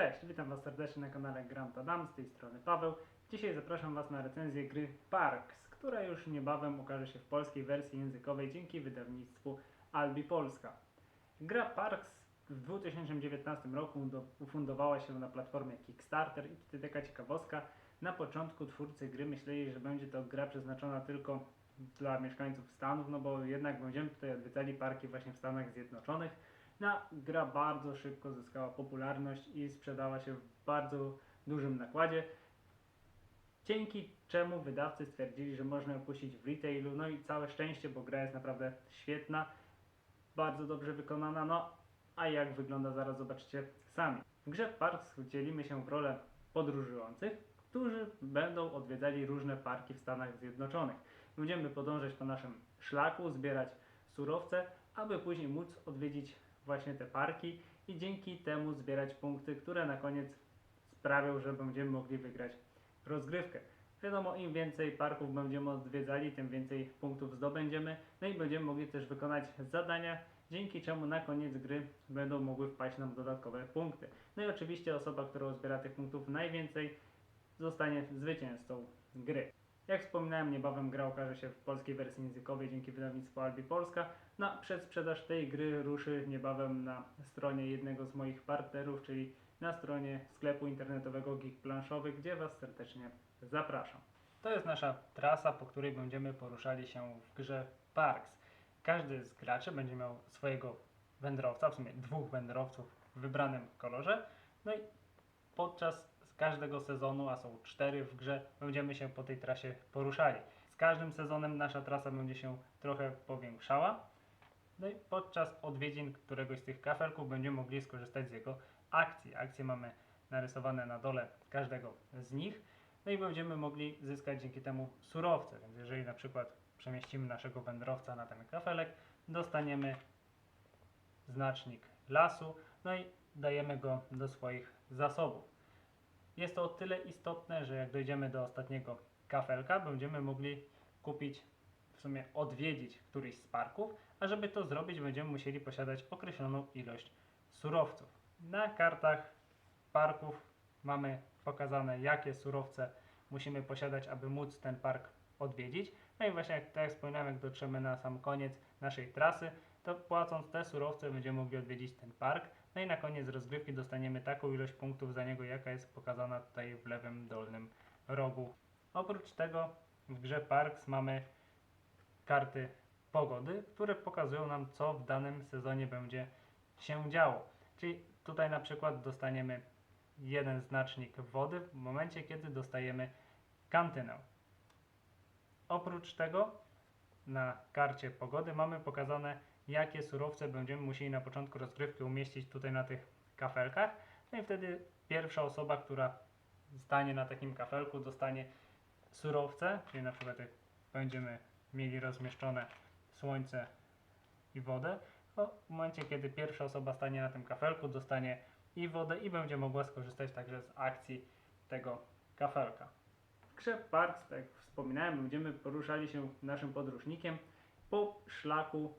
Cześć, witam Was serdecznie na kanale Grant Adam, z tej strony Paweł. Dzisiaj zapraszam Was na recenzję gry Parks, która już niebawem ukaże się w polskiej wersji językowej dzięki wydawnictwu Albi Polska. Gra Parks w 2019 roku do, ufundowała się na platformie Kickstarter i tutaj taka ciekawostka. Na początku twórcy gry myśleli, że będzie to gra przeznaczona tylko dla mieszkańców Stanów, no bo jednak będziemy tutaj odwiedzali parki właśnie w Stanach Zjednoczonych. No, gra bardzo szybko zyskała popularność i sprzedała się w bardzo dużym nakładzie. Dzięki czemu wydawcy stwierdzili, że można ją puścić w retailu. No i całe szczęście, bo gra jest naprawdę świetna, bardzo dobrze wykonana. No, a jak wygląda zaraz zobaczycie sami. W grze Parks dzielimy się w rolę podróżujących, którzy będą odwiedzali różne parki w Stanach Zjednoczonych. Będziemy podążać po naszym szlaku, zbierać surowce, aby później móc odwiedzić właśnie te parki i dzięki temu zbierać punkty, które na koniec sprawią, że będziemy mogli wygrać rozgrywkę. Wiadomo, im więcej parków będziemy odwiedzali, tym więcej punktów zdobędziemy, no i będziemy mogli też wykonać zadania, dzięki czemu na koniec gry będą mogły wpaść nam dodatkowe punkty. No i oczywiście osoba, która zbiera tych punktów najwięcej, zostanie zwycięzcą gry. Jak wspominałem, niebawem gra ukaże się w polskiej wersji językowej dzięki wydawnictwu Albi Polska. Na przedsprzedaż tej gry ruszy niebawem na stronie jednego z moich partnerów, czyli na stronie sklepu internetowego Geek Planszowy, gdzie Was serdecznie zapraszam. To jest nasza trasa, po której będziemy poruszali się w grze Parks. Każdy z graczy będzie miał swojego wędrowca, w sumie dwóch wędrowców w wybranym kolorze. No i podczas każdego sezonu, a są cztery w grze, będziemy się po tej trasie poruszali. Z każdym sezonem nasza trasa będzie się trochę powiększała. No i podczas odwiedzin któregoś z tych kafelków będziemy mogli skorzystać z jego akcji. Akcje mamy narysowane na dole każdego z nich. No i będziemy mogli zyskać dzięki temu surowce. Więc jeżeli na przykład przemieścimy naszego wędrowca na ten kafelek, dostaniemy znacznik lasu, no i dajemy go do swoich zasobów. Jest to o tyle istotne, że jak dojdziemy do ostatniego kafelka, będziemy mogli kupić, w sumie odwiedzić któryś z parków, a żeby to zrobić, będziemy musieli posiadać określoną ilość surowców. Na kartach parków mamy pokazane, jakie surowce musimy posiadać, aby móc ten park odwiedzić. No i właśnie jak, tak jak wspominałem, jak dotrzemy na sam koniec naszej trasy, to płacąc te surowce będziemy mogli odwiedzić ten park. No i na koniec rozgrywki dostaniemy taką ilość punktów za niego, jaka jest pokazana tutaj w lewym dolnym rogu. Oprócz tego w grze Parks mamy karty pogody, które pokazują nam, co w danym sezonie będzie się działo. Czyli tutaj na przykład dostaniemy jeden znacznik wody w momencie, kiedy dostajemy kantynę. Oprócz tego na karcie pogody mamy pokazane, jakie surowce będziemy musieli na początku rozgrywki umieścić tutaj na tych kafelkach. No i wtedy pierwsza osoba, która stanie na takim kafelku, dostanie surowce, czyli na przykład jak będziemy mieli rozmieszczone słońce i wodę, to w momencie, kiedy pierwsza osoba stanie na tym kafelku, dostanie i wodę i będzie mogła skorzystać także z akcji tego kafelka. Parks, tak jak wspominałem, będziemy poruszali się naszym podróżnikiem po szlaku,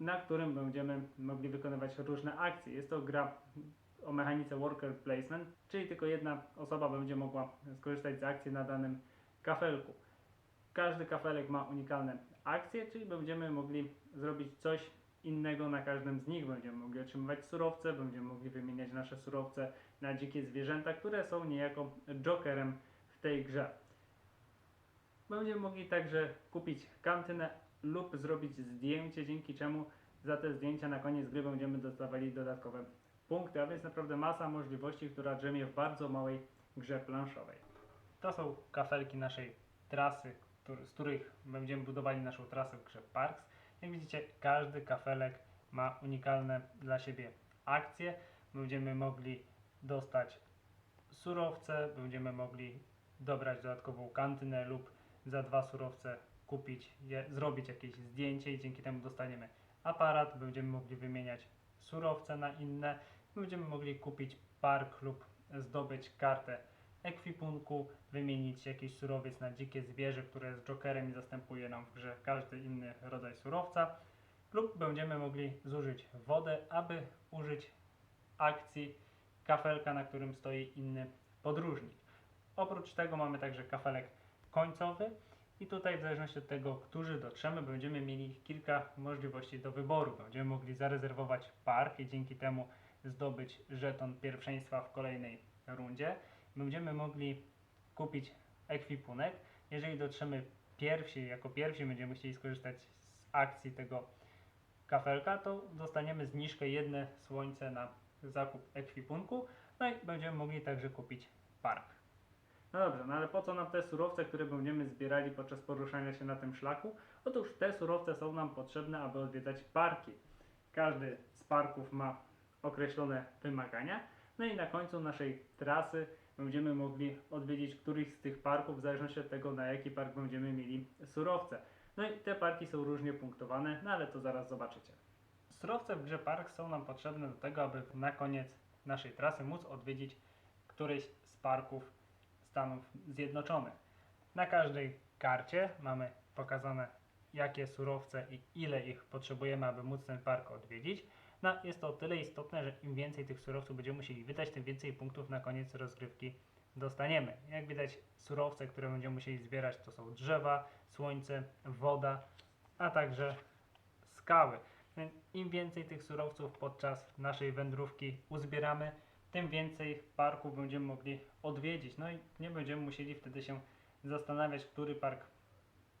na którym będziemy mogli wykonywać różne akcje. Jest to gra o mechanice worker placement, czyli tylko jedna osoba będzie mogła skorzystać z akcji na danym kafelku. Każdy kafelek ma unikalne akcje, czyli będziemy mogli zrobić coś innego na każdym z nich. Będziemy mogli otrzymywać surowce, będziemy mogli wymieniać nasze surowce na dzikie zwierzęta, które są niejako jokerem tej grze. Będziemy mogli także kupić kantynę lub zrobić zdjęcie, dzięki czemu za te zdjęcia na koniec gry będziemy dostawali dodatkowe punkty, a więc naprawdę masa możliwości, która drzemie w bardzo małej grze planszowej. To są kafelki naszej trasy, z których będziemy budowali naszą trasę w grze Parks. Jak widzicie, każdy kafelek ma unikalne dla siebie akcje. Będziemy mogli dostać surowce, będziemy mogli dobrać dodatkową kantynę lub za dwa surowce kupić, je, zrobić jakieś zdjęcie i dzięki temu dostaniemy aparat, będziemy mogli wymieniać surowce na inne, będziemy mogli kupić park lub zdobyć kartę ekwipunku, wymienić jakiś surowiec na dzikie zwierzę, które jest jokerem i zastępuje nam w grze każdy inny rodzaj surowca, lub będziemy mogli zużyć wodę, aby użyć akcji kafelka, na którym stoi inny podróżnik. Oprócz tego mamy także kafelek końcowy i tutaj w zależności od tego, którzy dotrzemy, będziemy mieli kilka możliwości do wyboru. Będziemy mogli zarezerwować park i dzięki temu zdobyć żeton pierwszeństwa w kolejnej rundzie. Będziemy mogli kupić ekwipunek. Jeżeli dotrzemy pierwsi, jako pierwsi będziemy chcieli skorzystać z akcji tego kafelka, to dostaniemy zniżkę jedne słońce na zakup ekwipunku, no i będziemy mogli także kupić park. No dobrze, no ale po co nam te surowce, które będziemy zbierali podczas poruszania się na tym szlaku? Otóż te surowce są nam potrzebne, aby odwiedzać parki. Każdy z parków ma określone wymagania, no i na końcu naszej trasy będziemy mogli odwiedzić któryś z tych parków, w zależności od tego, na jaki park będziemy mieli surowce. No i te parki są różnie punktowane, no ale to zaraz zobaczycie. Surowce w grze park są nam potrzebne do tego, aby na koniec naszej trasy móc odwiedzić któryś z parków Stanów Zjednoczonych. Na każdej karcie mamy pokazane jakie surowce i ile ich potrzebujemy, aby móc ten park odwiedzić. No, jest to o tyle istotne, że im więcej tych surowców będziemy musieli wydać, tym więcej punktów na koniec rozgrywki dostaniemy. Jak widać, surowce, które będziemy musieli zbierać, to są drzewa, słońce, woda, a także skały. Im więcej tych surowców podczas naszej wędrówki uzbieramy, tym więcej parków będziemy mogli odwiedzić. No i nie będziemy musieli wtedy się zastanawiać, który park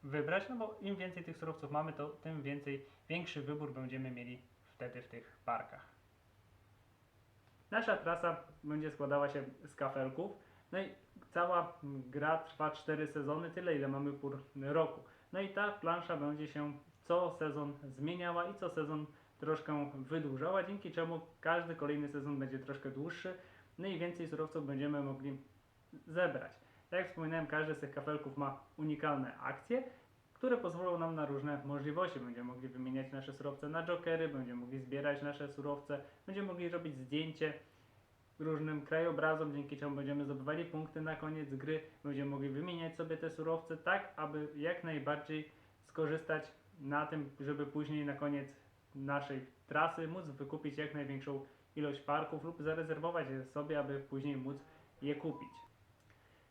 wybrać, no bo im więcej tych surowców mamy, to tym więcej, większy wybór będziemy mieli wtedy w tych parkach. Nasza trasa będzie składała się z kafelków, no i cała gra trwa 4 sezony, tyle ile mamy pór roku. No i ta plansza będzie się co sezon zmieniała i co sezon troszkę wydłużała, dzięki czemu każdy kolejny sezon będzie troszkę dłuższy, no i więcej surowców będziemy mogli zebrać. Tak jak wspominałem, każdy z tych kafelków ma unikalne akcje, które pozwolą nam na różne możliwości. Będziemy mogli wymieniać nasze surowce na jokery, będziemy mogli zbierać nasze surowce, będziemy mogli robić zdjęcie różnym krajobrazom, dzięki czemu będziemy zdobywali punkty na koniec gry, będziemy mogli wymieniać sobie te surowce tak, aby jak najbardziej skorzystać na tym, żeby później na koniec naszej trasy móc wykupić jak największą ilość parków lub zarezerwować je sobie, aby później móc je kupić.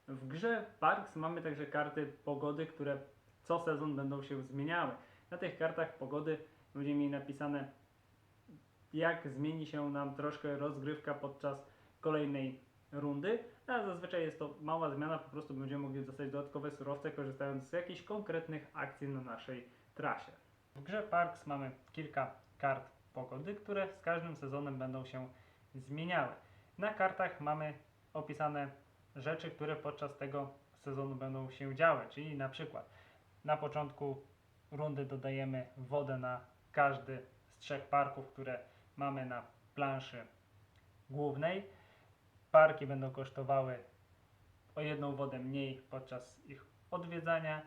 W grze Parks mamy także karty pogody, które co sezon będą się zmieniały. Na tych kartach pogody będziemy mieli napisane, jak zmieni się nam troszkę rozgrywka podczas kolejnej rundy, a zazwyczaj jest to mała zmiana, po prostu będziemy mogli dostać dodatkowe surowce, korzystając z jakichś konkretnych akcji na naszej trasie. W grze Parks mamy kilka kart pogody, które z każdym sezonem będą się zmieniały. Na kartach mamy opisane rzeczy, które podczas tego sezonu będą się działy, czyli na przykład na początku rundy dodajemy wodę na każdy z trzech parków, które mamy na planszy głównej. Parki będą kosztowały o jedną wodę mniej podczas ich odwiedzania.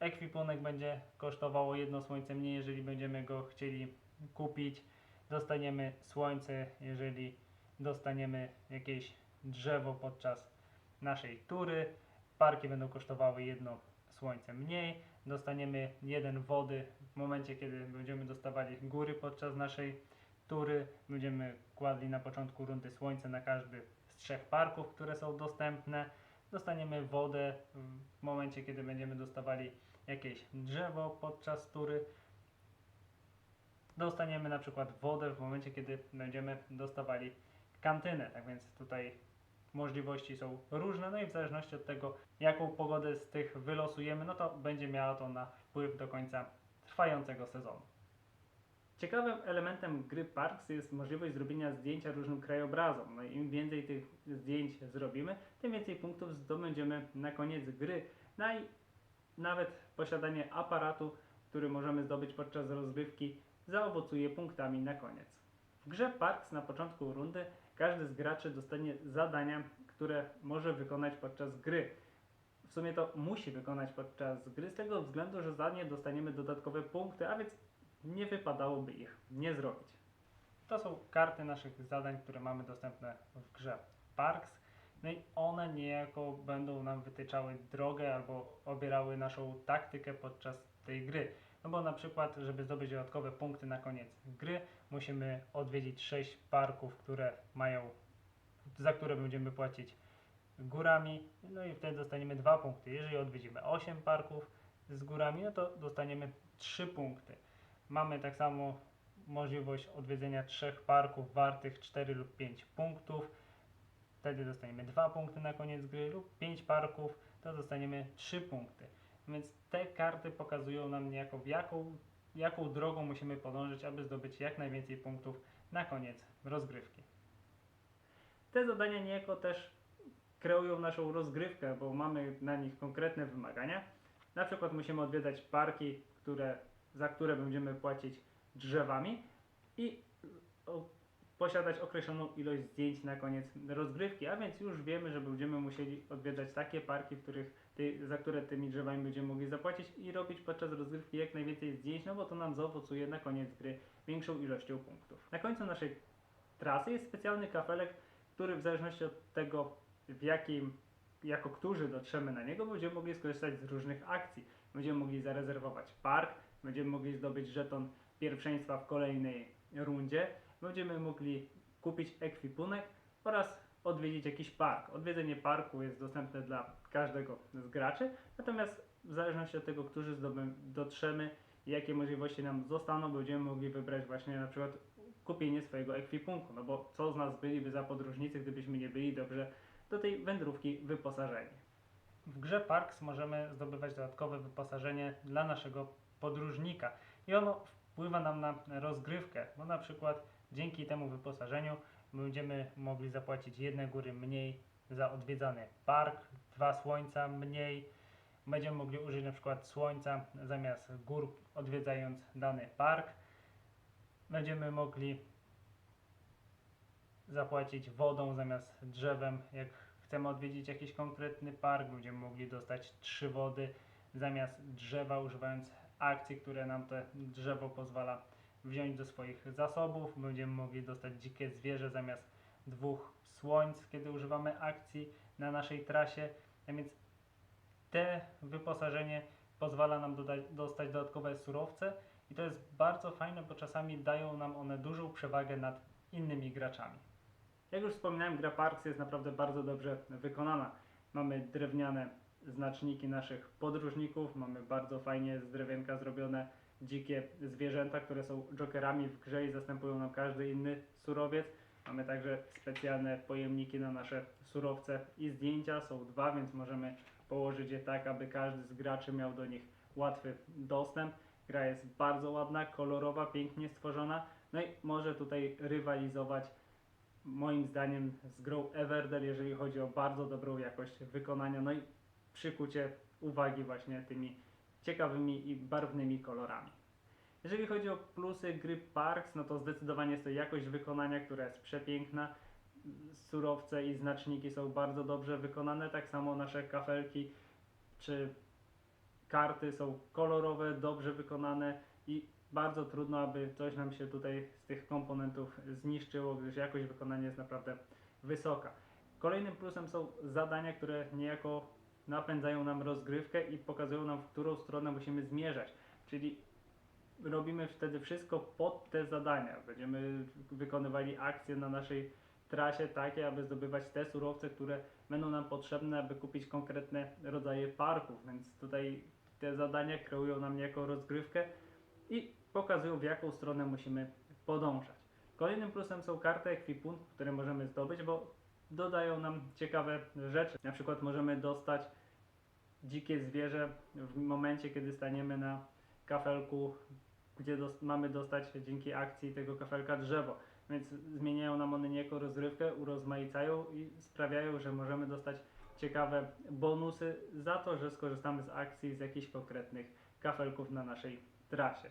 Ekwipunek będzie kosztowało jedno słońce mniej, jeżeli będziemy go chcieli kupić. Dostaniemy słońce, jeżeli dostaniemy jakieś drzewo podczas naszej tury. Parki będą kosztowały jedno słońce mniej. Dostaniemy jeden wody w momencie, kiedy będziemy dostawali góry podczas naszej tury. Będziemy kładli na początku rundy słońce na każdy z trzech parków, które są dostępne. Dostaniemy wodę w momencie, kiedy będziemy dostawali jakieś drzewo podczas tury. Dostaniemy na przykład wodę w momencie, kiedy będziemy dostawali kantynę. Tak więc tutaj możliwości są różne, no i w zależności od tego, jaką pogodę z tych wylosujemy, no to będzie miało to na wpływ do końca trwającego sezonu. Ciekawym elementem gry Parks jest możliwość zrobienia zdjęcia różnym krajobrazom. No im więcej tych zdjęć zrobimy, tym więcej punktów zdobędziemy na koniec gry. No i nawet posiadanie aparatu, który możemy zdobyć podczas rozgrywki, zaowocuje punktami na koniec. W grze Parks na początku rundy każdy z graczy dostanie zadania, które może wykonać podczas gry. W sumie to musi wykonać podczas gry, z tego względu, że za nie dostaniemy dodatkowe punkty, a więc nie wypadałoby ich nie zrobić. To są karty naszych zadań, które mamy dostępne w grze Parks. No i one niejako będą nam wytyczały drogę albo obierały naszą taktykę podczas tej gry. No bo na przykład, żeby zdobyć dodatkowe punkty na koniec gry, musimy odwiedzić 6 parków, które mają, za które będziemy płacić górami, no i wtedy dostaniemy 2 punkty. Jeżeli odwiedzimy 8 parków z górami, no to dostaniemy 3 punkty. Mamy tak samo możliwość odwiedzenia trzech parków wartych 4 lub 5 punktów. Wtedy dostaniemy 2 punkty na koniec gry lub 5 parków, to dostaniemy 3 punkty. Więc te karty pokazują nam niejako w jaką, jaką drogą musimy podążyć, aby zdobyć jak najwięcej punktów na koniec rozgrywki. Te zadania niejako też kreują naszą rozgrywkę, bo mamy na nich konkretne wymagania. Na przykład musimy odwiedzać parki, które, za które będziemy płacić drzewami i posiadać określoną ilość zdjęć na koniec rozgrywki, a więc już wiemy, że będziemy musieli odwiedzać takie parki, których ty, za które tymi drzewami będziemy mogli zapłacić i robić podczas rozgrywki jak najwięcej zdjęć, no bo to nam zaowocuje na koniec gry większą ilością punktów. Na końcu naszej trasy jest specjalny kafelek, który w zależności od tego, w jakim, jako którzy dotrzemy na niego, będziemy mogli skorzystać z różnych akcji. Będziemy mogli zarezerwować park, będziemy mogli zdobyć żeton pierwszeństwa w kolejnej rundzie, będziemy mogli kupić ekwipunek oraz odwiedzić jakiś park. Odwiedzenie parku jest dostępne dla każdego z graczy, natomiast w zależności od tego, którzy dotrzemy jakie możliwości nam zostaną, będziemy mogli wybrać właśnie na przykład kupienie swojego ekwipunku, no bo co z nas byliby za podróżnicy, gdybyśmy nie byli dobrze do tej wędrówki wyposażeni. W grze Parks możemy zdobywać dodatkowe wyposażenie dla naszego podróżnika i ono wpływa nam na rozgrywkę, bo na przykład dzięki temu wyposażeniu będziemy mogli zapłacić jedne góry mniej za odwiedzany park, dwa słońca mniej, będziemy mogli użyć na przykład słońca zamiast gór odwiedzając dany park, będziemy mogli zapłacić wodą zamiast drzewem, jak chcemy odwiedzić jakiś konkretny park, będziemy mogli dostać trzy wody zamiast drzewa, używając akcji, które nam to drzewo pozwala wziąć do swoich zasobów. Będziemy mogli dostać dzikie zwierzę zamiast dwóch słońc, kiedy używamy akcji na naszej trasie. A więc te wyposażenie pozwala nam dostać dodatkowe surowce i to jest bardzo fajne, bo czasami dają nam one dużą przewagę nad innymi graczami. Jak już wspominałem, gra Parks jest naprawdę bardzo dobrze wykonana. Mamy drewniane znaczniki naszych podróżników, mamy bardzo fajnie z drewienka zrobione dzikie zwierzęta, które są jokerami w grze i zastępują nam każdy inny surowiec. Mamy także specjalne pojemniki na nasze surowce i zdjęcia, są dwa, więc możemy położyć je tak, aby każdy z graczy miał do nich łatwy dostęp. Gra jest bardzo ładna, kolorowa, pięknie stworzona, no i może tutaj rywalizować moim zdaniem z grą Everdell, jeżeli chodzi o bardzo dobrą jakość wykonania, no i przykucie uwagi właśnie tymi ciekawymi i barwnymi kolorami. Jeżeli chodzi o plusy gry Parks, no to zdecydowanie jest to jakość wykonania, która jest przepiękna. Surowce i znaczniki są bardzo dobrze wykonane, tak samo nasze kafelki czy karty są kolorowe, dobrze wykonane i bardzo trudno, aby coś nam się tutaj z tych komponentów zniszczyło, gdyż jakość wykonania jest naprawdę wysoka. Kolejnym plusem są zadania, które niejako napędzają nam rozgrywkę i pokazują nam, w którą stronę musimy zmierzać. Czyli robimy wtedy wszystko pod te zadania. Będziemy wykonywali akcje na naszej trasie takie, aby zdobywać te surowce, które będą nam potrzebne, aby kupić konkretne rodzaje parków. Więc tutaj te zadania kreują nam niejako rozgrywkę i pokazują, w jaką stronę musimy podążać. Kolejnym plusem są karty ekwipunku, które możemy zdobyć, bo dodają nam ciekawe rzeczy. Na przykład możemy dostać dzikie zwierzę w momencie, kiedy staniemy na kafelku, gdzie mamy dostać dzięki akcji tego kafelka drzewo. Więc zmieniają nam one niejako rozrywkę, urozmaicają i sprawiają, że możemy dostać ciekawe bonusy za to, że skorzystamy z akcji z jakichś konkretnych kafelków na naszej trasie.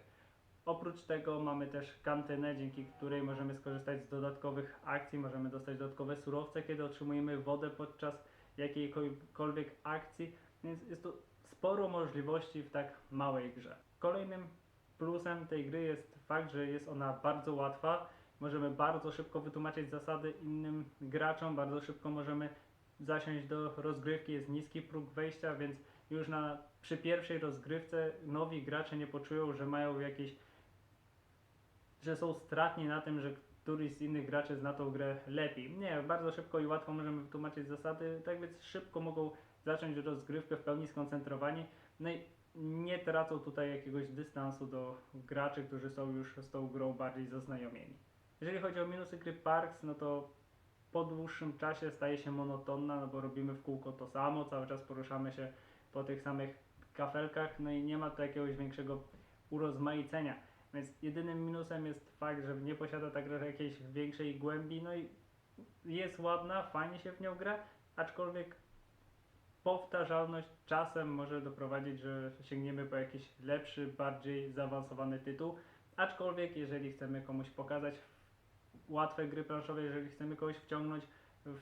Oprócz tego mamy też kantynę, dzięki której możemy skorzystać z dodatkowych akcji, możemy dostać dodatkowe surowce, kiedy otrzymujemy wodę podczas jakiejkolwiek akcji, więc jest to sporo możliwości w tak małej grze. Kolejnym plusem tej gry jest fakt, że jest ona bardzo łatwa. Możemy bardzo szybko wytłumaczyć zasady innym graczom, bardzo szybko możemy zasiąść do rozgrywki, jest niski próg wejścia, więc już na, przy pierwszej rozgrywce nowi gracze nie poczują, że mają jakieś, że są stratni na tym, że któryś z innych graczy zna tą grę lepiej. Nie, bardzo szybko i łatwo możemy wytłumaczyć zasady, tak więc szybko mogą zacząć rozgrywkę w pełni skoncentrowani. No i nie tracą tutaj jakiegoś dystansu do graczy, którzy są już z tą grą bardziej zaznajomieni. Jeżeli chodzi o minusy gry Parks, no to po dłuższym czasie staje się monotonna, no bo robimy w kółko to samo, cały czas poruszamy się po tych samych kafelkach, no i nie ma tu jakiegoś większego urozmaicenia. Więc jedynym minusem jest fakt, że nie posiada ta jakiejś większej głębi, no i jest ładna, fajnie się w nią gra, aczkolwiek powtarzalność czasem może doprowadzić, że sięgniemy po jakiś lepszy, bardziej zaawansowany tytuł. Aczkolwiek, jeżeli chcemy komuś pokazać łatwe gry planszowe, jeżeli chcemy kogoś wciągnąć w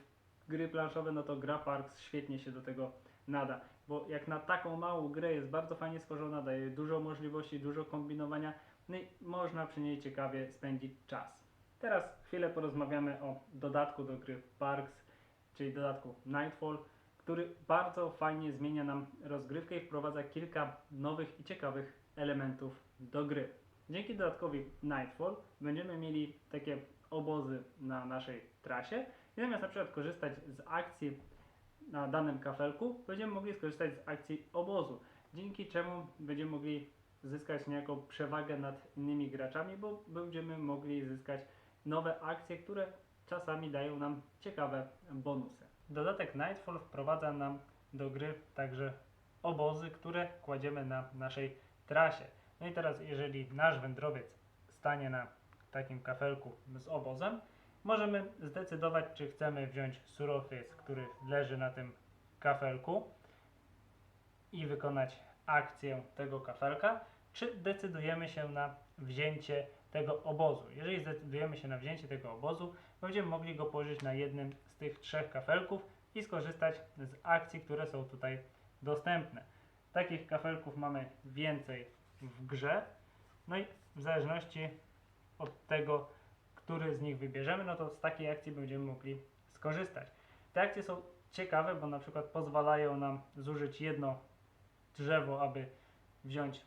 gry planszowe, no to gra Parks świetnie się do tego nada. Bo jak na taką małą grę jest bardzo fajnie stworzona, daje dużo możliwości, dużo kombinowania, no i można przy niej ciekawie spędzić czas. Teraz chwilę porozmawiamy o dodatku do gry Parks, czyli dodatku Nightfall który bardzo fajnie zmienia nam rozgrywkę i wprowadza kilka nowych i ciekawych elementów do gry. Dzięki dodatkowi Nightfall będziemy mieli takie obozy na naszej trasie i zamiast na przykład korzystać z akcji na danym kafelku, będziemy mogli skorzystać z akcji obozu, dzięki czemu będziemy mogli zyskać niejaką przewagę nad innymi graczami, bo będziemy mogli zyskać nowe akcje, które czasami dają nam ciekawe bonusy. Dodatek Nightfall wprowadza nam do gry także obozy, które kładziemy na naszej trasie. No i teraz, jeżeli nasz wędrowiec stanie na takim kafelku z obozem, możemy zdecydować, czy chcemy wziąć surowiec, który leży na tym kafelku i wykonać akcję tego kafelka, czy decydujemy się na wzięcie tego obozu. Jeżeli zdecydujemy się na wzięcie tego obozu, będziemy mogli go położyć na jednym z tych trzech kafelków i skorzystać z akcji, które są tutaj dostępne. Takich kafelków mamy więcej w grze, no i w zależności od tego, który z nich wybierzemy, no to z takiej akcji będziemy mogli skorzystać. Te akcje są ciekawe, bo na przykład pozwalają nam zużyć jedno drzewo, aby wziąć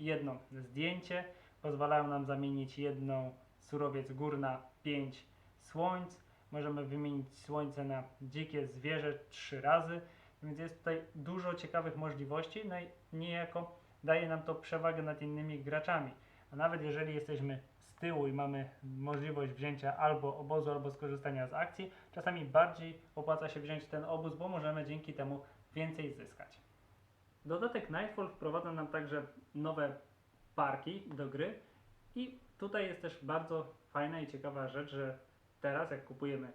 jedno zdjęcie, pozwalają nam zamienić jedną surowiec gór na pięć słońc, możemy wymienić słońce na dzikie zwierzę trzy razy, więc jest tutaj dużo ciekawych możliwości, no i niejako daje nam to przewagę nad innymi graczami. A nawet jeżeli jesteśmy z tyłu i mamy możliwość wzięcia albo obozu, albo skorzystania z akcji, czasami bardziej opłaca się wziąć ten obóz, bo możemy dzięki temu więcej zyskać. Dodatek Nightfall wprowadza nam także nowe parki do gry i tutaj jest też bardzo fajna i ciekawa rzecz, że teraz jak kupujemy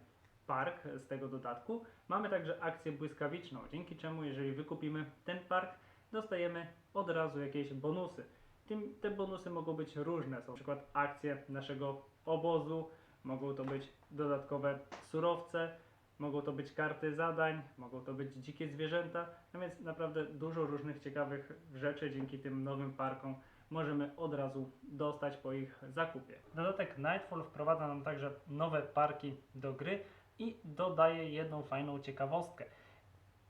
park z tego dodatku, mamy także akcję błyskawiczną, dzięki czemu jeżeli wykupimy ten park, dostajemy od razu jakieś bonusy. Tym, te bonusy mogą być różne, są na przykład akcje naszego obozu, mogą to być dodatkowe surowce, mogą to być karty zadań, mogą to być dzikie zwierzęta, no więc naprawdę dużo różnych ciekawych rzeczy dzięki tym nowym parkom możemy od razu dostać po ich zakupie. Dodatek Nightfall wprowadza nam także nowe parki do gry i dodaje jedną fajną ciekawostkę.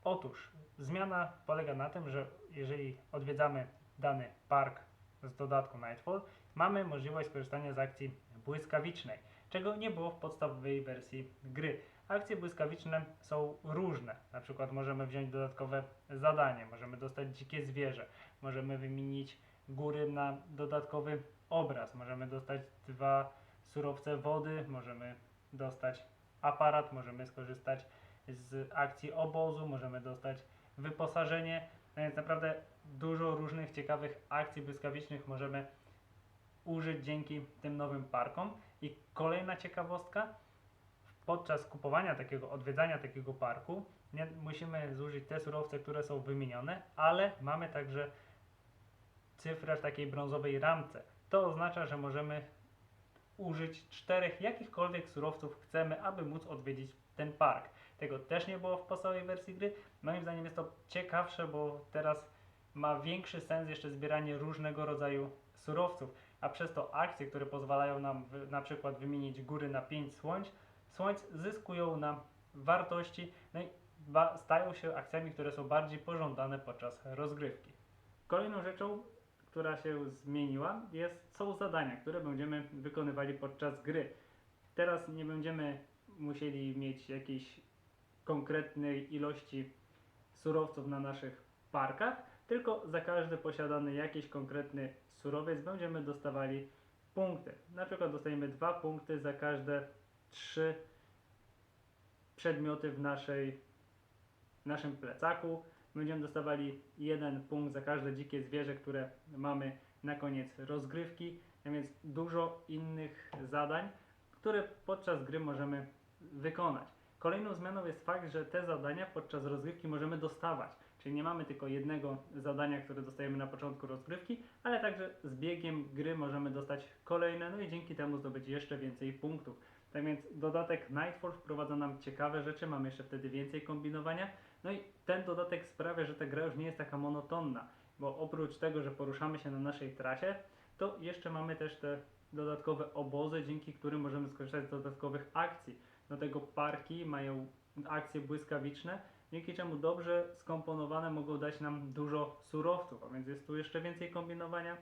Otóż zmiana polega na tym, że jeżeli odwiedzamy dany park z dodatku Nightfall, mamy możliwość skorzystania z akcji błyskawicznej, czego nie było w podstawowej wersji gry. Akcje błyskawiczne są różne. Na przykład możemy wziąć dodatkowe zadanie, możemy dostać dzikie zwierzę, możemy wymienić góry na dodatkowy obraz. Możemy dostać dwa surowce wody, możemy dostać aparat, możemy skorzystać z akcji obozu, możemy dostać wyposażenie. No więc naprawdę dużo różnych ciekawych akcji błyskawicznych możemy użyć dzięki tym nowym parkom. I kolejna ciekawostka, podczas kupowania takiego, odwiedzania takiego parku, nie musimy zużyć te surowce, które są wymienione, ale mamy także cyfrę w takiej brązowej ramce. To oznacza, że możemy użyć czterech jakichkolwiek surowców chcemy, aby móc odwiedzić ten park. Tego też nie było w podstawowej wersji gry. Moim zdaniem jest to ciekawsze, bo teraz ma większy sens jeszcze zbieranie różnego rodzaju surowców, a przez to akcje, które pozwalają nam na przykład wymienić góry na 5 słońc, słońc zyskują na wartości, no i stają się akcjami, które są bardziej pożądane podczas rozgrywki. Kolejną rzeczą, która się zmieniła, jest, są zadania, które będziemy wykonywali podczas gry. Teraz nie będziemy musieli mieć jakiejś konkretnej ilości surowców na naszych parkach, tylko za każdy posiadany jakiś konkretny surowiec będziemy dostawali punkty. Na przykład dostajemy dwa punkty za każde trzy przedmioty w naszej, w naszym plecaku. Będziemy dostawali jeden punkt za każde dzikie zwierzę, które mamy na koniec rozgrywki, a więc dużo innych zadań, które podczas gry możemy wykonać. Kolejną zmianą jest fakt, że te zadania podczas rozgrywki możemy dostawać. Czyli nie mamy tylko jednego zadania, które dostajemy na początku rozgrywki, ale także z biegiem gry możemy dostać kolejne, no i dzięki temu zdobyć jeszcze więcej punktów. Tak więc dodatek Nightfall wprowadza nam ciekawe rzeczy, mamy jeszcze wtedy więcej kombinowania. No i ten dodatek sprawia, że ta gra już nie jest taka monotonna, bo oprócz tego, że poruszamy się na naszej trasie, to jeszcze mamy też te dodatkowe obozy, dzięki którym możemy skorzystać z dodatkowych akcji. Do tego parki mają akcje błyskawiczne, dzięki czemu dobrze skomponowane mogą dać nam dużo surowców, a więc jest tu jeszcze więcej kombinowania.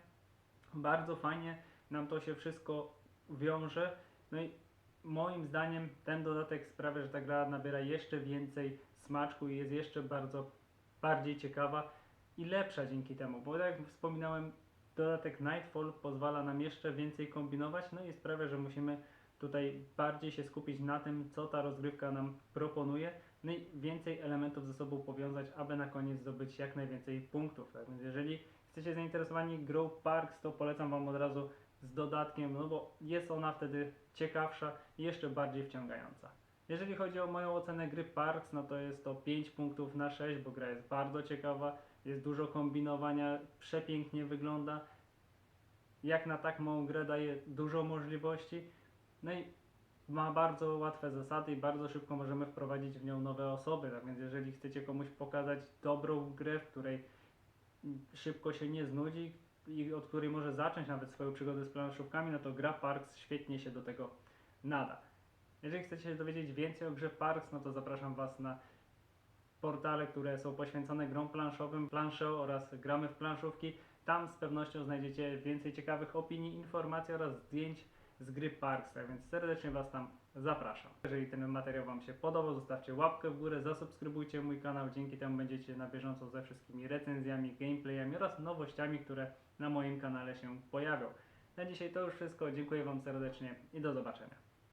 Bardzo fajnie nam to się wszystko wiąże. No i moim zdaniem ten dodatek sprawia, że ta gra nabiera jeszcze więcej smaczku i jest jeszcze bardzo bardziej ciekawa i lepsza dzięki temu, bo tak jak wspominałem, dodatek Nightfall pozwala nam jeszcze więcej kombinować, no i sprawia, że musimy tutaj bardziej się skupić na tym, co ta rozgrywka nam proponuje, no i więcej elementów ze sobą powiązać, aby na koniec zdobyć jak najwięcej punktów. Tak więc jeżeli jesteście zainteresowani grą Parks, to polecam Wam od razu z dodatkiem, no bo jest ona wtedy ciekawsza i jeszcze bardziej wciągająca. Jeżeli chodzi o moją ocenę gry Parks, no to jest to 5 punktów na 6, bo gra jest bardzo ciekawa, jest dużo kombinowania, przepięknie wygląda. Jak na tak małą grę daje dużo możliwości. No i ma bardzo łatwe zasady i bardzo szybko możemy wprowadzić w nią nowe osoby. Tak więc jeżeli chcecie komuś pokazać dobrą grę, w której szybko się nie znudzi i od której może zacząć nawet swoją przygodę z planszówkami, no to gra Parks świetnie się do tego nada. Jeżeli chcecie się dowiedzieć więcej o grze Parks, no to zapraszam Was na portale, które są poświęcone grom planszowym, planszą oraz gramy w planszówki. Tam z pewnością znajdziecie więcej ciekawych opinii, informacji oraz zdjęć z gry Parks, tak więc serdecznie Was tam zapraszam. Jeżeli ten materiał Wam się podobał, zostawcie łapkę w górę, zasubskrybujcie mój kanał, dzięki temu będziecie na bieżąco ze wszystkimi recenzjami, gameplayami oraz nowościami, które na moim kanale się pojawią. Na dzisiaj to już wszystko, dziękuję Wam serdecznie i do zobaczenia.